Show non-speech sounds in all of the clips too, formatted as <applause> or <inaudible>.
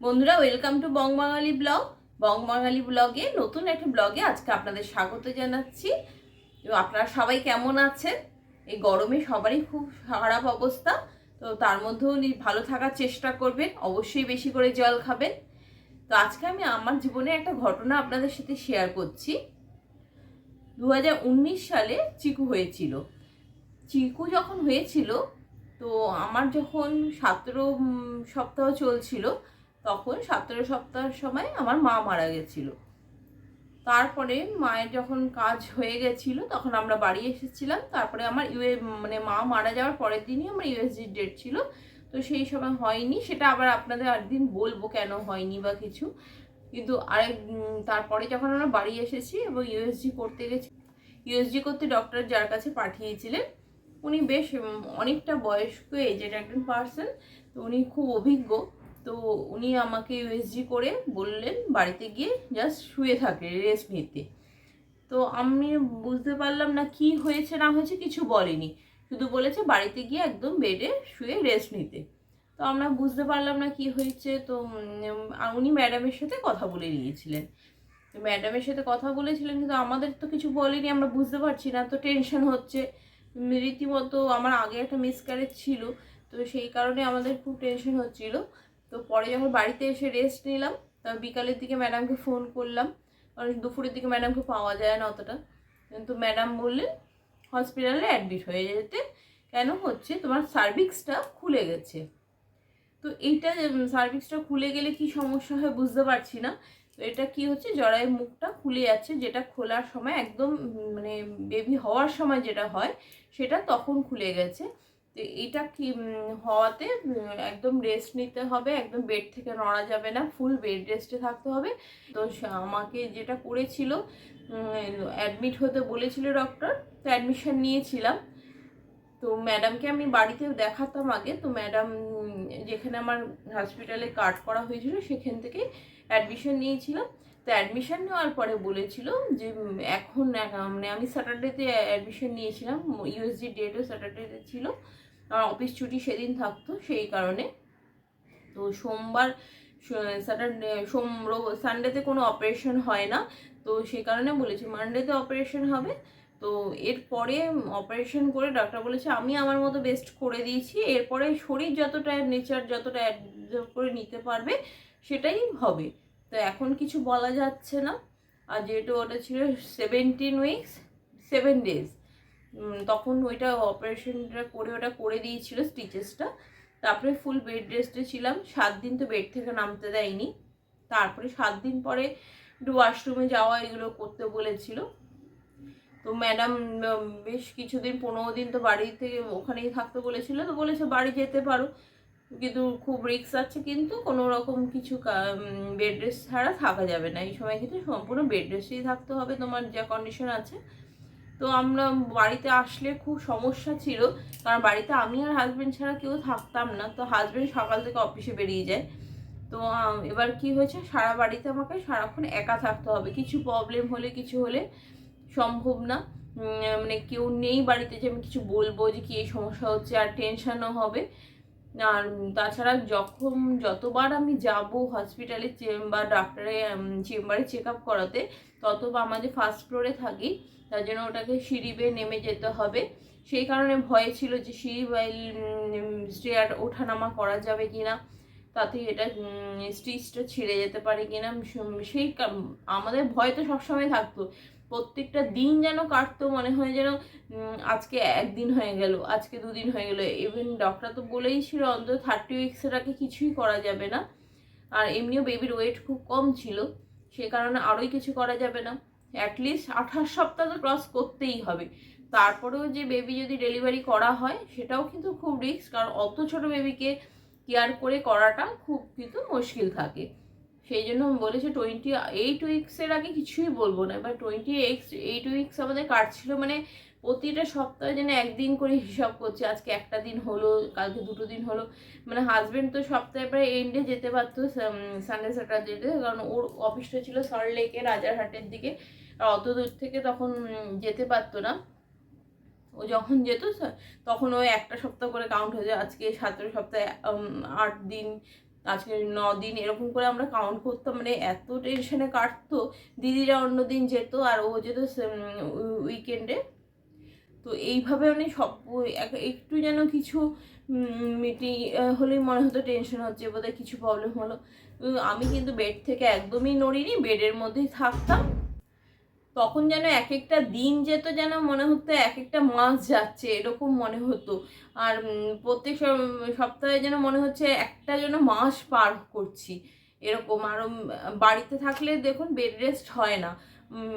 বন্ধুরা welcome to bong Bangali vlog bong Bangali ব্লগে নতুন একটা ব্লগে আজকে আপনাদের স্বাগত জানাচ্ছি। আপনারা সবাই কেমন আছেন? এই গরমে সবারই খুব খারাপ অবস্থা। তো তার মধ্যেও ভালো থাকার চেষ্টা করবেন, অবশ্যই বেশি করে জল খাবেন। তো আজকে আমি আমার জীবনে একটা ঘটনা আপনাদের সাথে শেয়ার করছি। দু হাজার উনিশ সালে চিকু হয়েছিল। চিকু যখন হয়েছিল, তো আমার যখন সতেরো সপ্তাহ চলছিল তখন সতেরো সপ্তাহের সময় আমার মা মারা গেছিল। তারপরে মায়ের যখন কাজ হয়ে গেছিল, তখন আমরা বাড়ি এসেছিলাম। তারপরে আমার ইউএ মানে মা মারা যাওয়ার পরের দিনই আমার ইউএসজি ডেট ছিল। তো সেই সময় হয়নি, সেটা আবার আপনাদের একদিন বলব কেন হয়নি বা কিছু। কিন্তু আরেক তারপরে যখন আমরা বাড়ি এসেছি এবং ইউএসজি করতে গেছি ইউএসজি করতে ডক্টর যার কাছে পাঠিয়েছিলেন, উনি বেশ অনেকটা বয়স্ক এজেড একজন পার্সন তো উনি খুব অভিজ্ঞ। তো উনি আমাকে ইউএসজি করে বললেন বাড়িতে গিয়ে জাস্ট শুয়ে থাকে রেস্ট নিতে। তো আমি বুঝতে পারলাম না কি হয়েছে, না হয়েছে, কিছু বলেনি। শুধু বলেছে বাড়িতে গিয়ে একদম বেডে শুয়ে রেস্ট নিতে। তো আমরা বুঝতে পারলাম না কি হয়েছে, তো উনি ম্যাডামের সাথে কথা বলে নিয়েছিলেন। তো ম্যাডামের সাথে কথা বলেছিলেন, কিন্তু আমাদের তো কিছু বলেনি, আমরা বুঝতে পারছি না, তো টেনশন হচ্ছে। রীতিমতো আমার আগে একটা মিসক্যারেজ ছিল, তো সেই কারণে আমাদের খুব টেনশন হচ্ছিল। তো পরে যখন বাড়িতে এসে রেস্ট নিলাম, তারপর বিকালের দিকে ম্যাডামকে ফোন করলাম। কারণ দুপুরের দিকে ম্যাডামকে পাওয়া যায় না অতটা। কিন্তু ম্যাডাম বললেন হসপিটালে অ্যাডমিট হয়ে যেতে কেন হচ্ছে? তোমার সার্ভিক্সটা খুলে গেছে। তো এইটা সার্ভিক্সটা খুলে গেলে কি সমস্যা হয় বুঝতে পারছি না। তো এটা কি হচ্ছে? জরায়ের মুখটা খুলে যাচ্ছে। যেটা খোলার সময় একদম মানে বেবি হওয়ার সময় যেটা হয়, সেটা তখন খুলে গেছে। তো এটা কি হওয়াতে একদম রেস্ট নিতে হবে, একদম বেড থেকে নড়া যাবে না ফুল বেড রেস্টে থাকতে হবে। তো আমাকে যেটা করেছিল অ্যাডমিট হতে বলেছিল ডক্টর তো অ্যাডমিশন নিয়েছিলাম। তো ম্যাডামকে আমি বাড়িতে দেখাতাম আগে, তো ম্যাডাম যেখানে আমার হসপিটালে কার্ড করা হয়েছিল, সেখান থেকে অ্যাডমিশন নিয়েছিলাম। তো অ্যাডমিশন নেওয়ার পরে বলেছিল যে এখন মানে আমি স্যাটারডেতে অ্যাডমিশন নিয়েছিলাম ইউএসজি ডেটও স্যাটারডেতে ছিল। আমার অফিস ছুটি সেদিন থাকতো, সেই কারণে। তো সোমবার স্যাটারডে সোম সানডেতে কোনো অপারেশন হয় না। তো সেই কারণে বলেছি মানডেতে অপারেশন হবে। তো এরপরে অপারেশন করে ডাক্তার বলেছে, আমি আমার মতো বেস্ট করে দিয়েছি। এরপরে শরীর যতটা নেচার, যতটা অ্যাডজস্ট করে নিতে পারবে, সেটাই হবে। তো এখন কিছু বলা যাচ্ছে না। আর যেহেতু ওটা ছিল সেভেন্টিন উইকস সেভেন ডেজ তখন ওইটা অপারেশনটা করে, ওটা করে দিয়েছিল স্টিচেসটা তারপরে ফুল বেড রেস্টে ছিলাম। সাত দিন তো বেড থেকে নামতে দেয়নি। তারপরে সাত দিন পরে একটু ওয়াশরুমে যাওয়া, এগুলো করতে বলেছিল। তো ম্যাডাম বেশ কিছুদিন, পনেরো দিন তো বাড়ি থেকে ওখানেই থাকতে বলেছিল। তো বলেছে, বাড়ি যেতে পারো। কিন্তু খুব রিস্ক আছে, কিন্তু কোনো রকম কিছু বেড রেস্ট ছাড়া থাকা যাবে না। এই সময় কিন্তু সম্পূর্ণ বেড রেস্টেই থাকতে হবে, তোমার যা কন্ডিশন আছে। তো আমরা বাড়িতে আসলে খুব সমস্যা ছিল, কারণ বাড়িতে আমি আর হাজব্যান্ড ছাড়া কেউ থাকতাম না। তো হাজব্যান্ড সকাল থেকে অফিসে বেরিয়ে যায়। তো এবার কি হয়েছে, সারা বাড়িতে আমাকে সারাক্ষণ একা থাকতে হবে। কিছু প্রবলেম হলে, কিছু হলে সম্ভব না। মানে কেউ নেই বাড়িতে যে আমি কিছু বলব যে কি এই সমস্যা হচ্ছে, আর টেনশনও হবে। আর তাছাড়া যখন যতবার আমি যাব হসপিটালে বা ডাক্তারে চেম্বারে চেক আপ করাতে তত বা আমাদের ফার্স্ট ফ্লোরে থাকি, তার জন্য ওটাকে সিঁড়ি বেয়ে নেমে যেতে হবে। সেই কারণে ভয় ছিল যে সিঁড়ি স্টেয়ার ওঠানামা করা যাবে কি না তাতে এটা স্টিচটা ছিঁড়ে যেতে পারে কিনা সেই আমাদের ভয় তো সবসময় থাকতো। প্রত্যেকটা দিন যেন কাটতো, মনে হয় যেন আজকে একদিন হয়ে গেল, আজকে দুদিন হয়ে গেল। ইভেন ডক্টর তো বলেই ছিল, অন্তত থার্টি উইক্সের আগে কিছুই করা যাবে না। আর এমনিও বেবির ওয়েট খুব কম ছিল, সে কারণে আরোই কিছু করা যাবে না। অ্যাটলিস্ট আঠাশ সপ্তাহ তো ক্রস করতেই হবে। তারপরেও যে বেবি যদি ডেলিভারি করা হয়, সেটাও কিন্তু খুব রিস্ক কারণ অত ছোট বেবিকে কেয়ার করে করাটা খুব কিন্তু মুশকিল থাকে। সেই জন্য বলেছে টোয়েন্টি এইট উইক্সের আগে কিছুই বলব না। এবার টোয়েন্টি এইট এইট উইক্স আমাদের কাটছিল মানে প্রতিটা সপ্তাহে যেন একদিন করে হিসাব করছে। আজকে একটা দিন হলো, কালকে দুটো দিন হলো। মানে হাজব্যান্ড তো সপ্তাহে প্রায় এন্ডে যেতে পারতো সানডে স্যাটারডেতে কারণ ওর অফিসটা ছিল সল্টলেকে রাজারহাটের দিকে। আর অত দূর থেকে তখন যেতে পারতো না। ও যখন যেত, তখন ওই একটা সপ্তাহ করে কাউন্ট হয়ে যায়। আজকে সতেরো সপ্তাহে আট দিন আজকে ন দিন এরকম করে আমরা কাউন্ট করতাম মানে এত টেনশনে কাটতো। দিদিরা অন্য দিন যেত আর ও যেত উইকেন্ডে তো এইভাবে মানে সব এক- একটু যেন কিছু মিটিং হলেই মনে হতো টেনশন হচ্ছে, বোধহয় কিছু প্রবলেম হলো। আমি কিন্তু বেড থেকে একদমই নড়িনি বেডের মধ্যেই থাকতাম। তখন যেন এক একটা দিন যেত যেন মনে হতো এক একটা মাস যাচ্ছে এরকম মনে হতো। আর প্রত্যেক সপ- সপ্তাহে যেন মনে হচ্ছে একটা যেন মাস পার করছি। এরকম আর উম, বাড়িতে থাকলে দেখুন বেড রেস্ট হয় না।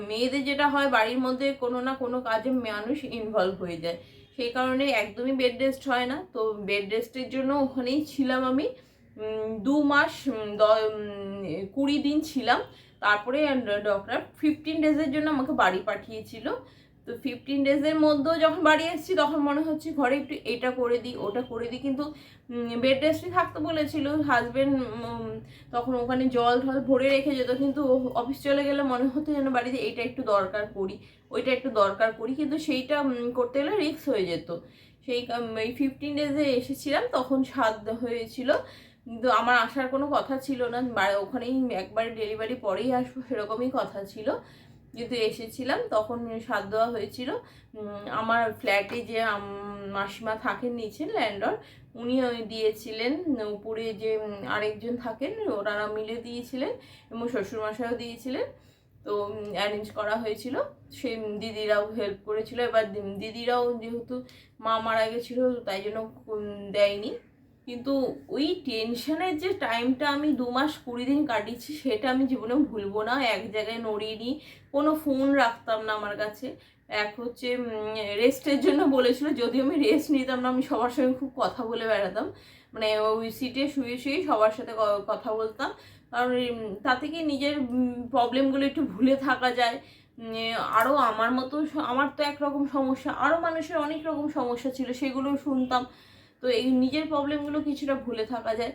মেয়েদের যেটা হয় বাড়ির মধ্যে কোনো না কোনো কাজে মানুষ ইনভলভ হয়ে যায়। সেই কারণে একদমই বেড রেস্ট হয় না। তো বেড রেস্টের জন্য ওখানেই ছিলাম আমি। দু মাস দ- কুড়ি দিন ছিলাম। তারপরে ডক্টর ফিফটিন ডেজের জন্য আমাকে বাড়ি পাঠিয়েছিল। তো ফিফটিন ডেজের মধ্যেও যখন বাড়ি এসেছি, তখন মনে হচ্ছে ঘরে একটু এটা করে দিই, ওটা করে দিই। কিন্তু বেড রেস্টে থাকতে বলেছিল হাজবেন্ড তখন ওখানে জল টল ভরে রেখে যেত। কিন্তু অফিস চলে গেলে মনে হতো যেন বাড়িতে এটা একটু দরকার করি, ওইটা একটু দরকার করি। কিন্তু সেইটা করতে গেলে রিস্ক হয়ে যেত। সেই এই ফিফটিন ডেজে এসেছিলাম, তখন সাত হয়েছিল কিন্তু আমার আসার কোনো কথা ছিল না। ওখানেই একবার ডেলিভারি পরেই আসব সেরকমই কথা ছিল। কিন্তু এসেছিলাম, তখন সাত দেওয়া হয়েছিল। আমার ফ্ল্যাটে যে মাসিমা থাকেন নিচে ল্যান্ডর উনি দিয়েছিলেন, উপরে যে আরেকজন থাকেন, ওনারা মিলে দিয়েছিলেন এবং শ্বশুরমশাইও দিয়েছিলেন। তো অ্যারেঞ্জ করা হয়েছিল। সে দিদিরাও হেল্প করেছিল। এবার দিদিরাও যেহেতু মা মারা গেছিল, তাই জন্য দেয়নি। কিন্তু ওই টেনশনের যে টাইমটা আমি দু মাস কুড়ি দিন কাটিয়েছি, সেটা আমি জীবনে ভুলবো না। এক জায়গায় নড়িয়ে নিই। কোনো ফোন রাখতাম না আমার কাছে। এক হচ্ছে রেস্টের জন্য বলেছিল যদিও আমি রেস্ট নিতাম না, আমি সবার সঙ্গে খুব কথা বলে বেড়াতাম। মানে ওই সিটে শুয়ে শুয়ে সবার সাথে কথা বলতাম। কারণ তাতে কি নিজের প্রবলেমগুলো একটু ভুলে থাকা যায়। আরও আমার মতো আমার তো একরকম সমস্যা। আরও মানুষের অনেক রকম সমস্যা ছিল, সেগুলো শুনতাম। তো এই নিজের প্রবলেমগুলো কিছুটা ভুলে থাকা যায়।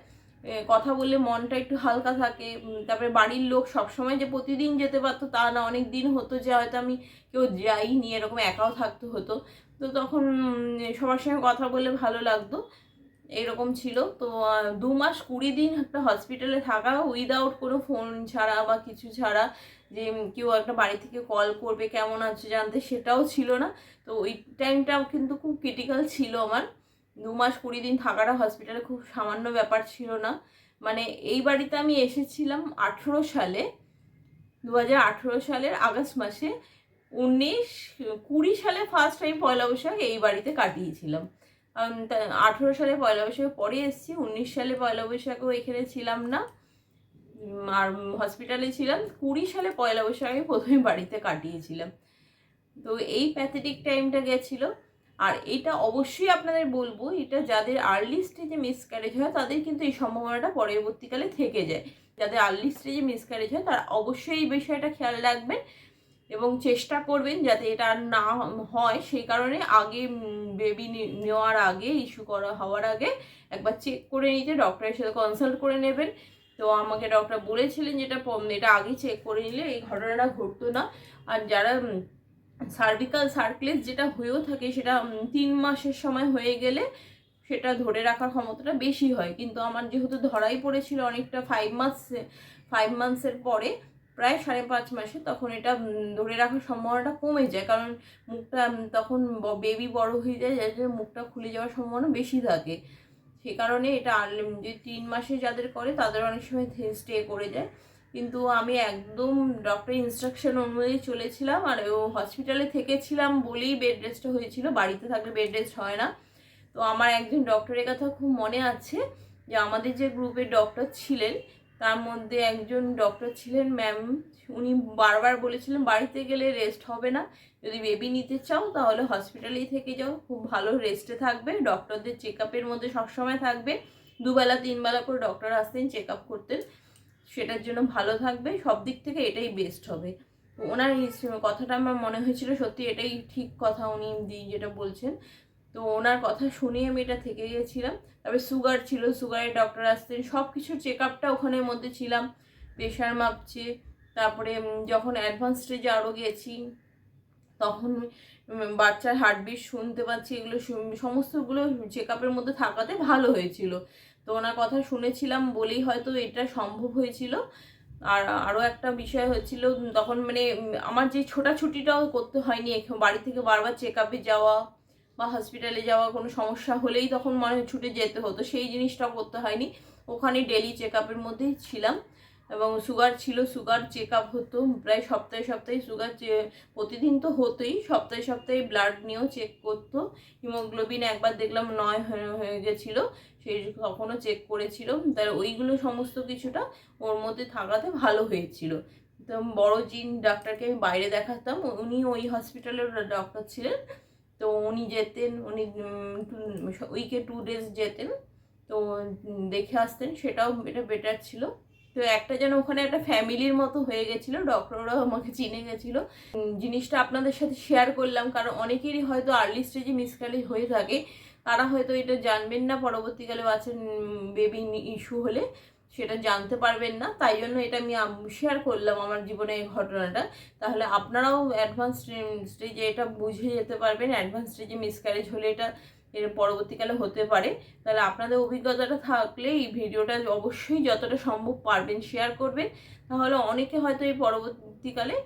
কথা বললে মনটা একটু হালকা থাকে তারপরে বাড়ির লোক সবসময় যে প্রতিদিন যেতে পারতো তা না, অনেক দিন হতো যে হয়তো আমি কেউ যাইনি, এরকম একাও থাকতে হতো। তো তখন সবার সঙ্গে কথা বলে ভালো লাগতো, এরকম ছিল। তো দু মাস কুড়ি দিন একটা হসপিটালে থাকা উইদাউট কোনো ফোন ছাড়া বা কিছু ছাড়া, যে কেউ একটা বাড়ি থেকে কল করবে, কেমন আছে জানতে সেটাও ছিল না। তো ওই টাইমটাও কিন্তু খুব ক্রিটিক্যাল ছিল আমার। দু মাস কুড়ি দিন থাকাটা হসপিটালে খুব সামান্য ব্যাপার ছিল না। মানে এই বাড়িতে আমি এসেছিলাম আঠেরো সালে দু হাজার আঠেরো সালের আগস্ট মাসে। উনিশ, কুড়ি সালে ফার্স্ট টাইম পয়লা বৈশাখ এই বাড়িতে কাটিয়েছিলাম। আঠেরো সালে পয়লা বৈশাখে পরে এসেছি, উনিশ সালে পয়লা বৈশাখেও এখানে ছিলাম না। আর হসপিটালে ছিলাম, কুড়ি সালে পয়লা বৈশাখে প্রথমে বাড়িতে কাটিয়েছিলাম। তো এই প্যাথেটিক টাইমটা গেছিল। আর এটা অবশ্যই আপনাদের বলব, এটা যাদের আর্লি স্টেজে মিসক্যারেজ হয়, তাদের কিন্তু এই সম্ভাবনাটা পরবর্তীকালে থেকে যায়। যাদের আর্লি স্টেজে মিসক্যারেজ হয়, তারা অবশ্যই এই বিষয়টা খেয়াল রাখবেন এবং চেষ্টা করবেন যাতে এটা আর না হয়। সেই কারণে আগে বেবি নেওয়ার আগে ইস্যু করা, হওয়ার আগে একবার চেক করে নিতে ডক্টরের সাথে কনসাল্ট করে নেবেন। তো আমাকে ডক্টর বলেছিলেন যেটা, এটা আগে চেক করে নিলে এই ঘটনাটা ঘটতো না। আর যারা সার্ভিকাল সার্কলেস যেটা হয়েও থাকে, সেটা তিন মাসের সময় হয়ে গেলে সেটা ধরে রাখার ক্ষমতাটা বেশি হয়। কিন্তু আমার যেহেতু ধরাই পড়েছিল অনেকটা ফাইভ মান্থস ফাইভ মান্থসের পরে, প্রায় সাড়ে পাঁচ মাসে, তখন এটা ধরে রাখার সম্ভাবনাটা কমে যায়। কারণ মুখটা তখন বেবি বড় হয়ে যায়, যার জন্য মুখটা খুলে যাওয়ার সম্ভাবনা বেশি থাকে। সে কারণে এটা যে তিন মাসে যাদের করে, তাদের অনেক সময় স্টে করে যায়। কিন্তু আমি একদম ডক্টর ইনস্ট্রাকশন অনুযায়ী চলেছিলাম আর ও হসপিটালে থেকেছিলাম বলেই বেড রেস্টটা হয়েছিল। বাড়িতে থাকলে বেড রেস্ট হয় না। তো আমার একজন ডক্টরের কথা খুব মনে আছে যে আমাদের যে গ্রুপের ডক্টর ছিলেন, তার মধ্যে একজন ডক্টর ছিলেন ম্যাম উনি বারবার বলেছিলেন, বাড়িতে গেলে রেস্ট হবে না। যদি বেবি নিতে চাও তাহলে হসপিটালেই থেকে যাও। খুব ভালো রেস্টে থাকবে। ডক্টরদের চেক আপের মধ্যে সবসময় থাকবে। দুবেলা, তিনবেলা করে ডক্টর আসতেন চেক আপ করতেন। সেটার জন্য ভালো থাকবে, সব দিক থেকে এটাই বেস্ট হবে। ওনার কথাটা আমার মনে হয়েছিল, সত্যি এটাই ঠিক কথা উনি দি যেটা বলছেন। তো ওনার কথা শুনে আমি এটা থেকে গেছিলাম। তারপরে সুগার ছিল, সুগারের ডক্টর আসতেন সব কিছু চেক আপটা ওখানের মধ্যে ছিলাম। প্রেশার মাপছে, তারপরে যখন অ্যাডভান্স স্টেজে আরও গেছি, তখন বাচ্চার হার্টবিট শুনতে পাচ্ছি, এগুলো সমস্তগুলো চেক আপের মধ্যে থাকাতে ভালো হয়েছিল। তো ওনার কথা শুনেছিলাম বলেই হয়তো এটা সম্ভব হয়েছিল। আর আরও একটা বিষয় হয়েছিল তখন মানে আমার যে ছোটাছুটিটাও করতে হয়নি বাড়ি থেকে বারবার চেক আপে যাওয়া বা হসপিটালে যাওয়া কোনো সমস্যা হলেই তখন মানে ছুটে যেতে হতো, সেই জিনিসটাও করতে হয়নি। ওখানে ডেলি চেক আপের মধ্যেই ছিলাম। এবং সুগার ছিল সুগার চেক আপ হতো, প্রায় সপ্তাহে সপ্তাহে সুগার প্রতিদিন তো হতোই, সপ্তাহে সপ্তাহে ব্লাড নিয়েও চেক করতো। হিমোগ্লোবিন একবার দেখলাম নয় হয়ে গেছিল, সেই তখনও চেক করেছিল। তার ওইগুলো সমস্ত কিছুটা ওর মধ্যে থাকাতে ভালো হয়েছিল। তো বড় জিন ডাক্তারকে আমি বাইরে দেখাতাম, উনি ওই হসপিটালের ডক্টর ছিলেন। তো উনি যেতেন, উনি উইকে টু ডেজ যেতেন। তো দেখে আসতেন, সেটাও এটা বেটার ছিল। তো একটা যেন ওখানে একটা ফ্যামিলির মতো হয়ে গেছিল ডক্টররাও আমাকে চিনে গেছিল। জিনিসটা আপনাদের সাথে শেয়ার করলাম, কারণ অনেকেরই হয়তো আর্লি স্টেজে মিসক্যারেজ হয়ে থাকে। তারা হয়তো এটা জানবেন না, পরবর্তীকালে বাচ্চার বেবি ইস্যু হলে। সেটা জানতে পারবেন না, তাই জন্য এটা আমি শেয়ার করলাম আমার জীবনে এই ঘটনাটা। তাহলে আপনারাও অ্যাডভান্স স্টেজে এটা বুঝে যেতে পারবেন অ্যাডভান্স স্টেজে মিসক্যারেজ হলে এটা এর পরবর্তীকালে হতে পারে। তাহলে আপনাদের অভিজ্ঞতাটা থাকলে এই ভিডিওটা অবশ্যই যতটা সম্ভব পারবেন শেয়ার করবেন। তাহলে অনেকে হয়তো এই পরবর্তীকালে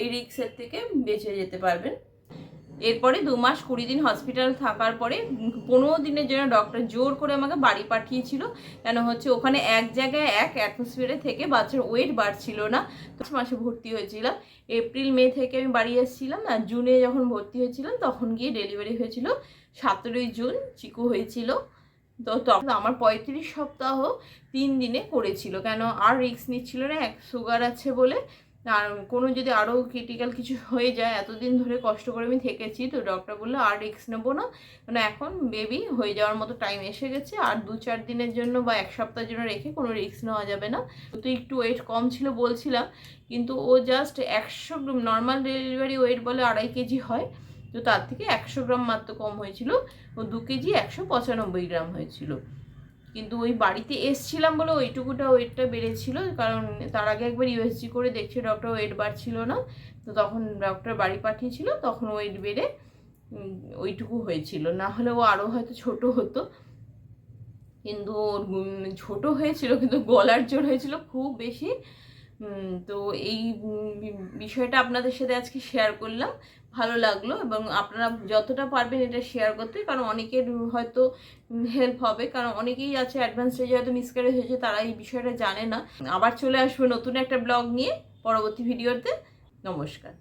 এই রিক্সের থেকে বেঁচে যেতে পারবেন। এরপরে দু মাস কুড়ি দিন হসপিটাল থাকার পরে পনেরো দিনের জন্য ডক্টর জোর করে আমাকে বাড়ি পাঠিয়েছিল। কেন হচ্ছে ওখানে এক জায়গায় এক অ্যাটমসফিয়ারে থেকে বাচ্চার ওয়েট বাড়ছিল না। তো মাসে ভর্তি হয়েছিলাম। এপ্রিল মে থেকে আমি বাড়ি এসেছিলাম আর জুনে যখন ভর্তি হয়েছিলাম তখন গিয়ে ডেলিভারি হয়েছিল। সতেরোই জুন চিকু হয়েছিল। তো তখন আমার পঁয়ত্রিশ সপ্তাহ তিন দিনে করেছিল। কেন আর রিস্ক নিচ্ছিল না, এক সুগার আছে বলে আর কোনো যদি আরও ক্রিটিক্যাল কিছু <laughs> হয়ে যায়, এতদিন ধরে কষ্ট করে আমি থেকেছি, তো ডক্টর বলল, আর রিস্ক নেব না। মানে এখন বেবি হয়ে যাওয়ার মতো টাইম এসে গেছে, আর দু চার দিনের জন্য বা এক সপ্তাহের জন্য রেখে কোনো রিস্ক নেওয়া যাবে না। তো একটু ওয়েট কম ছিল বলছিলাম, কিন্তু ও জাস্ট একশো নর্মাল ডেলিভারি ওয়েট বলে আড়াই কেজি হয়, তো তার থেকে একশো গ্রাম মাত্র কম হয়েছিল, ও দু কেজি একশো পঁচানব্বই গ্রাম হয়েছিল। কিন্তু ওই বাড়িতে এসছিলাম বলে ওইটুকুটা ওয়েটটা বেড়েছিল, কারণ তার আগে একবার ইউএসজি করে দেখছে ডক্টর ওয়েট বাড়ছিল না। তো তখন ডক্টর বাড়ি পাঠিয়েছিল, তখন ওয়েট বেড়ে ওইটুকু হয়েছিল। না হলে ও আরও হয়তো ছোট হতো। কিন্তু ওর ছোট হয়েছিল, কিন্তু গলার জোর হয়েছিল খুব বেশি। তো এই বিষয়টা আপনাদের সাথে আজকে শেয়ার করলাম। ভালো লাগল এবং আপনারা যতটা পারবেন এটা শেয়ার করতে, কারণ অনেকের হয়তো হেল্প হবে, কারণ অনেকেই আছে অ্যাডভান্স স্টেজে হয়তো মিসক্যারেজ হয়েছে, তারা এই বিষয়টা জানে না। আবার চলে আসবে নতুন একটা ব্লগ নিয়ে পরবর্তী ভিডিওতে নমস্কার।